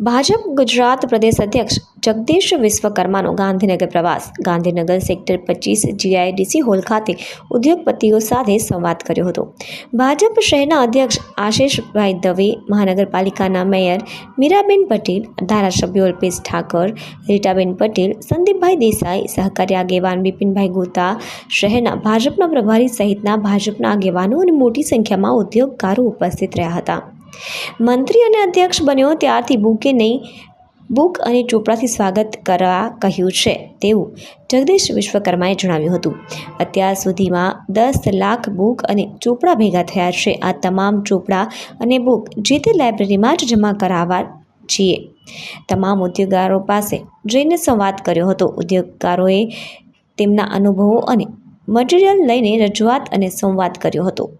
ભાજપ ગુજરાત પ્રદેશ અધ્યક્ષ જગદીશ વિશ્વકર્માનો ગાંધીનગર પ્રવાસ. ગાંધીનગર સેક્ટર પચીસ જીઆઈડીસી હોલ ખાતે ઉદ્યોગપતિઓ સાથે સંવાદ કર્યો હતો. ભાજપ શહેરના અધ્યક્ષ આશીષભાઈ દવે, મહાનગરપાલિકાના મેયર મીરાબેન પટેલ, ધારાસભ્યો અલ્પેશ ઠાકર, રીટાબેન પટેલ, સંદીપભાઈ દેસાઈ, સહકારી આગેવાન બિપિનભાઈ ગોતા, શહેરના ભાજપના પ્રભારી સહિતના ભાજપના આગેવાનો અને મોટી સંખ્યામાં ઉદ્યોગકારો ઉપસ્થિત રહ્યા હતા. મંત્રી અને અધ્યક્ષ બન્યો ત્યારથી બુકે નહીં, બુક અને ચોપડાથી સ્વાગત કરવા કહ્યું છે તેવું જગદીશ વિશ્વકર્માએ જણાવ્યું હતું. અત્યાર સુધીમાં દસ લાખ બુક અને ચોપડા ભેગા થયા છે. આ તમામ ચોપડા અને બુક જે તે લાઇબ્રેરીમાં જ જમા કરાવવા છીએ. તમામ ઉદ્યોગકારો પાસે જઈને સંવાદ કર્યો હતો. ઉદ્યોગકારોએ તેમના અનુભવો અને મટીરિયલ લઈને રજૂઆત અને સંવાદ કર્યો હતો.